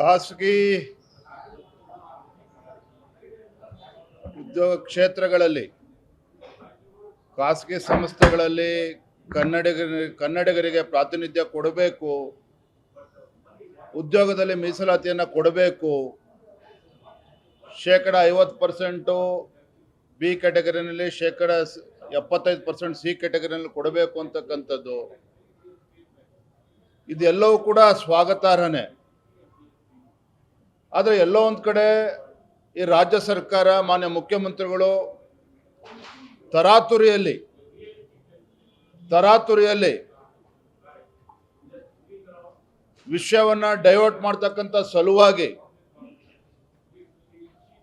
ಖಾಸಗಿ ಉದ್ಯೋಗ ಕ್ಷೇತ್ರಗಳಲ್ಲಿ, ಖಾಸಗಿ ಸಂಸ್ಥೆಗಳಲ್ಲಿ ಕನ್ನಡಿಗರ ಕನ್ನಡಿಗರಿಗೆ ಪ್ರಾತಿನಿಧ್ಯ ಕೊಡಬೇಕು, ಉದ್ಯೋಗದಲ್ಲಿ ಮೀಸಲಾತಿಯನ್ನು ಕೊಡಬೇಕು, ಶೇಕಡ ಐವತ್ತು ಪರ್ಸೆಂಟು ಬಿ ಕ್ಯಾಟಗರಿನಲ್ಲಿ ಶೇಕಡ ಎಪ್ಪತ್ತೈದು ಪರ್ಸೆಂಟ್ ಸಿ ಕ್ಯಾಟಗರಿನಲ್ಲಿ ಕೊಡಬೇಕು ಅಂತಕ್ಕಂಥದ್ದು. ಇದೆಲ್ಲವೂ ಕೂಡ ಸ್ವಾಗತಾರ್ಹನೇ. ಆದರೆ ಎಲ್ಲೋ ಒಂದು ಕಡೆ ಈ ರಾಜ್ಯ ಸರ್ಕಾರ, ಮಾನ್ಯ ಮುಖ್ಯಮಂತ್ರಿಗಳು ತರಾತುರಿಯಲ್ಲಿ ತರಾತುರಿಯಲ್ಲಿ ವಿಷಯವನ್ನ ಡೈವರ್ಟ್ ಮಾಡ್ತಕ್ಕಂಥ ಸಲುವಾಗಿ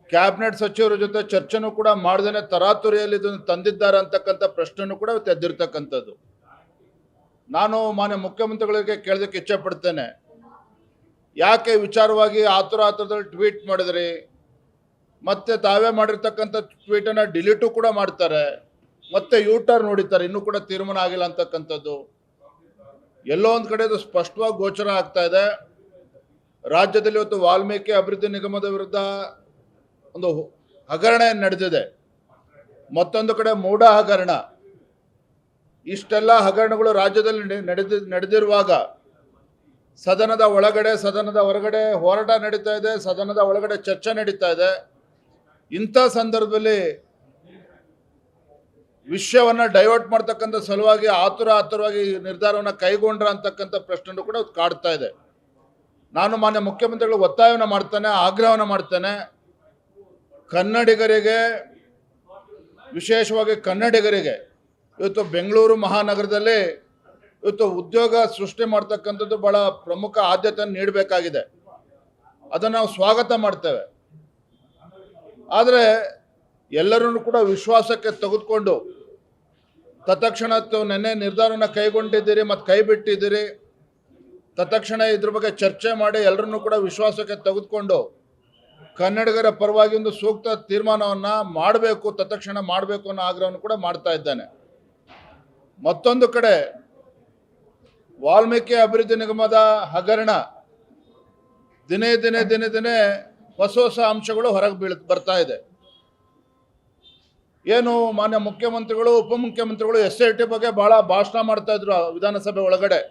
ಕ್ಯಾಬಿನೆಟ್ ಸಚಿವರ ಜೊತೆ ಚರ್ಚೆನೂ ಕೂಡ ಮಾಡ್ದೇನೆ ತರಾತುರಿಯಲ್ಲಿ ಇದನ್ನು ತಂದಿದ್ದಾರೆ ಅಂತಕ್ಕಂಥ ಪ್ರಶ್ನೆನೂ ಕೂಡ ತೆದ್ದಿರ್ತಕ್ಕಂಥದ್ದು ನಾನು ಮಾನ್ಯ ಮುಖ್ಯಮಂತ್ರಿಗಳಿಗೆ ಕೇಳೋದಕ್ಕೆ ಇಚ್ಛೆ ಪಡ್ತೇನೆ. ಯಾಕೆ ವಿಚಾರವಾಗಿ ಆತುರ ಆತುರದಲ್ಲಿ ಟ್ವೀಟ್ ಮಾಡಿದ್ರಿ? ಮತ್ತೆ ತಾವೇ ಮಾಡಿರ್ತಕ್ಕಂಥ ಟ್ವೀಟನ್ನು ಡಿಲೀಟು ಕೂಡ ಮಾಡ್ತಾರೆ. ಮತ್ತೆ ಯೂ ಟರ್ನ್ ನೋಡಿತಾರೆ ಇನ್ನೂ ಕೂಡ ತೀರ್ಮಾನ ಆಗಿಲ್ಲ ಅಂತಕ್ಕಂಥದ್ದು. ಎಲ್ಲೋ ಒಂದು ಕಡೆ ಅದು ಸ್ಪಷ್ಟವಾಗಿ ಗೋಚರ ಆಗ್ತಾ ಇದೆ. ರಾಜ್ಯದಲ್ಲಿ ಇವತ್ತು ವಾಲ್ಮೀಕಿ ಅಭಿವೃದ್ಧಿ ನಿಗಮದ ವಿರುದ್ಧ ಒಂದು ಹಗರಣ ನಡೆದಿದೆ. ಮತ್ತೊಂದು ಕಡೆ ಮೂಢ ಹಗರಣ. ಇಷ್ಟೆಲ್ಲ ಹಗರಣಗಳು ರಾಜ್ಯದಲ್ಲಿ ನಡೆ- ನಡೆದಿ ನಡೆದಿರುವಾಗ ಸದನದ ಒಳಗಡೆ, ಸದನದ ಹೊರಗಡೆ ಹೋರಾಟ ನಡೀತಾ ಇದೆ, ಸದನದ ಒಳಗಡೆ ಚರ್ಚೆ ನಡೀತಾ ಇದೆ. ಇಂಥ ಸಂದರ್ಭದಲ್ಲಿ ವಿಷಯವನ್ನ ಡೈವರ್ಟ್ ಮಾಡ್ತಕ್ಕಂಥ ಸಲುವಾಗಿ ಆತುರ ಆತುರವಾಗಿ ನಿರ್ಧಾರವನ್ನು ಕೈಗೊಂಡ್ರ ಅಂತಕ್ಕಂಥ ಪ್ರಶ್ನೆನೂ ಕೂಡ ಕಾಡ್ತಾ ಇದೆ. ನಾನು ಮಾನ್ಯ ಮುಖ್ಯಮಂತ್ರಿಗಳು ಒತ್ತಾಯವನ್ನು ಮಾಡ್ತೇನೆ, ಆಗ್ರಹವನ್ನು ಮಾಡ್ತೇನೆ. ಕನ್ನಡಿಗರಿಗೆ, ವಿಶೇಷವಾಗಿ ಕನ್ನಡಿಗರಿಗೆ, ಇವತ್ತು ಬೆಂಗಳೂರು ಮಹಾನಗರದಲ್ಲಿ ಇವತ್ತು ಉದ್ಯೋಗ ಸೃಷ್ಟಿ ಮಾಡ್ತಕ್ಕಂಥದ್ದು ಬಹಳ ಪ್ರಮುಖ ಆದ್ಯತೆ ನೀಡಬೇಕಾಗಿದೆ. ಅದನ್ನು ನಾವು ಸ್ವಾಗತ ಮಾಡ್ತೇವೆ. ಆದರೆ ಎಲ್ಲರನ್ನು ಕೂಡ ವಿಶ್ವಾಸಕ್ಕೆ ತೆಗೆದುಕೊಂಡು ತತ್ಕ್ಷಣ ನೆನ್ನೆ ನಿರ್ಧಾರವನ್ನು ಕೈಗೊಂಡಿದ್ದೀರಿ, ಮತ್ತು ಕೈ ಬಿಟ್ಟಿದ್ದೀರಿ, ತತ್ಕ್ಷಣ ಇದ್ರ ಬಗ್ಗೆ ಚರ್ಚೆ ಮಾಡಿ ಎಲ್ಲರನ್ನು ಕೂಡ ವಿಶ್ವಾಸಕ್ಕೆ ತೆಗೆದುಕೊಂಡು ಕನ್ನಡಿಗರ ಪರವಾಗಿ ಒಂದು ಸೂಕ್ತ ತೀರ್ಮಾನವನ್ನು ಮಾಡಬೇಕು, ತತ್ಕ್ಷಣ ಮಾಡಬೇಕು ಅನ್ನೋ ಆಗ್ರಹವನ್ನು ಕೂಡ ಮಾಡ್ತಾ ಇದ್ದಾನೆ. ಮತ್ತೊಂದು ಕಡೆ ವಾಲ್ಮೀಕಿ ಅಭಿವೃದ್ಧಿ ನಿಗಮದ ಹಗರಣ. ದಿನೇ ದಿನೇ ದಿನೇ ದಿನೇ ಹೊಸ ಹೊಸ ಅಂಶಗಳು ಹೊರಗೆ ಬೀಳ ಬರ್ತಾ ಇದೆ. ಏನು ಮಾನ್ಯ ಮುಖ್ಯಮಂತ್ರಿಗಳು, ಉಪಮುಖ್ಯಮಂತ್ರಿಗಳು ಎಸ್ ಐ ಟಿ ಬಗ್ಗೆ ಬಹಳ ಭಾಷಣ ಮಾಡ್ತಾ ಇದ್ರು ವಿಧಾನಸಭೆ ಒಳಗಡೆ.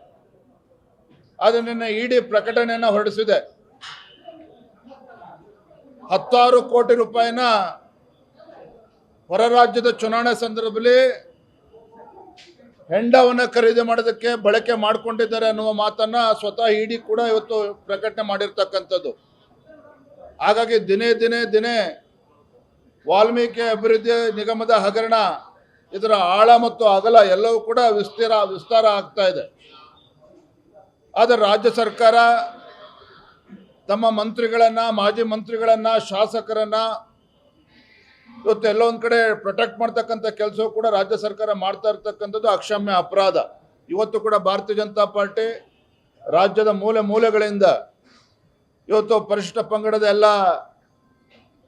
ಆದರೆ ನಿನ್ನೆ ಇಡಿ ಪ್ರಕಟಣೆಯನ್ನು ಹೊರಡಿಸಿದೆ. ಹತ್ತಾರು ಕೋಟಿ ರೂಪಾಯಿನ ಹೊರ ರಾಜ್ಯದ ಚುನಾವಣೆ ಸಂದರ್ಭದಲ್ಲಿ ಹೆಂಡವನ್ನು ಖರೀದಿ ಮಾಡೋದಕ್ಕೆ ಬಳಕೆ ಮಾಡಿಕೊಂಡಿದ್ದಾರೆ ಅನ್ನುವ ಮಾತನ್ನ ಸ್ವತಃ ಇಡಿ ಕೂಡ ಇವತ್ತು ಪ್ರಕಟಣೆ ಮಾಡಿರ್ತಕ್ಕಂಥದ್ದು. ಹಾಗಾಗಿ ದಿನೇ ದಿನೇ ದಿನೇ ವಾಲ್ಮೀಕಿ ಅಭಿವೃದ್ಧಿ ನಿಗಮದ ಹಗರಣ, ಇದರ ಆಳ ಮತ್ತು ಅಗಲ ಎಲ್ಲವೂ ಕೂಡ ವಿಸ್ತೀರ, ವಿಸ್ತಾರ ಆಗ್ತಾ ಇದೆ. ಆದರೆ ರಾಜ್ಯ ಸರ್ಕಾರ ತಮ್ಮ ಮಂತ್ರಿಗಳನ್ನು, ಮಾಜಿ ಮಂತ್ರಿಗಳನ್ನು, ಶಾಸಕರನ್ನ ಇವತ್ತು ಎಲ್ಲೋ ಒಂದು ಕಡೆ ಪ್ರೊಟೆಕ್ಟ್ ಮಾಡ್ತಕ್ಕಂಥ ಕೆಲಸ ಕೂಡ ರಾಜ್ಯ ಸರ್ಕಾರ ಮಾಡ್ತಾ ಇರ್ತಕ್ಕಂಥದ್ದು ಅಕ್ಷಮ್ಯ ಅಪರಾಧ. ಇವತ್ತು ಕೂಡ ಭಾರತೀಯ ಜನತಾ ಪಾರ್ಟಿ ರಾಜ್ಯದ ಮೂಲೆ ಮೂಲೆಗಳಿಂದ ಇವತ್ತು ಪರಿಶಿಷ್ಟ ಪಂಗಡದ ಎಲ್ಲ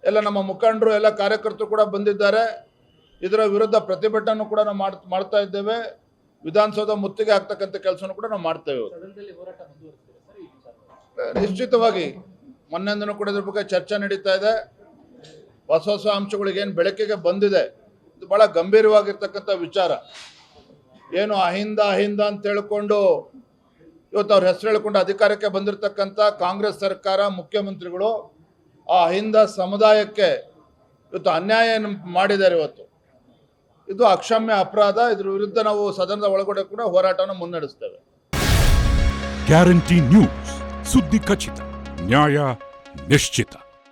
ಎಲ್ಲ ನಮ್ಮ ಮುಖಂಡರು ಎಲ್ಲ ಕಾರ್ಯಕರ್ತರು ಕೂಡ ಬಂದಿದ್ದಾರೆ. ಇದರ ವಿರುದ್ಧ ಪ್ರತಿಭಟನೆ ಕೂಡ ನಾವು ಮಾಡ್ ಮಾಡ್ತಾ ಇದ್ದೇವೆ. ವಿಧಾನಸೌಧ ಮುತ್ತಿಗೆ ಆಗ್ತಕ್ಕಂಥ ಕೆಲಸನೂ ಕೂಡ ನಾವು ಮಾಡ್ತೇವೆ ನಿಶ್ಚಿತವಾಗಿ ಮೊನ್ನೆಂದನೂ ಕೂಡ ಇದ್ರ ಬಗ್ಗೆ ಚರ್ಚೆ ನಡೀತಾ ಇದೆ. ಹೊಸ ಹೊಸ ಅಂಶಗಳಿಗೇನು ಬೆಳಕಿಗೆ ಬಂದಿದೆ. ಇದು ಬಹಳ ಗಂಭೀರವಾಗಿರ್ತಕ್ಕಂಥ ವಿಚಾರ. ಏನು ಅಹಿಂದ ಅಹಿಂದ ಅಂತ ಹೇಳ್ಕೊಂಡು ಇವತ್ತು ಅವ್ರ ಹೆಸರು ಹೇಳ್ಕೊಂಡು ಅಧಿಕಾರಕ್ಕೆ ಬಂದಿರತಕ್ಕಂಥ ಕಾಂಗ್ರೆಸ್ ಸರ್ಕಾರ, ಮುಖ್ಯಮಂತ್ರಿಗಳು ಆ ಅಹಿಂದ ಸಮುದಾಯಕ್ಕೆ ಇವತ್ತು ಅನ್ಯಾಯ ಮಾಡಿದ್ದಾರೆ ಇವತ್ತು. ಇದು ಅಕ್ಷಮ್ಯ ಅಪರಾಧ. ಇದ್ರ ವಿರುದ್ಧ ನಾವು ಸದನದ ಒಳಗಡೆ ಕೂಡ ಹೋರಾಟವನ್ನು ಮುನ್ನಡೆಸ್ತೇವೆ. Guarantee news. ಸುದ್ದಿ ಖಚಿತ. ನ್ಯಾಯ ನಿಶ್ಚಿತ.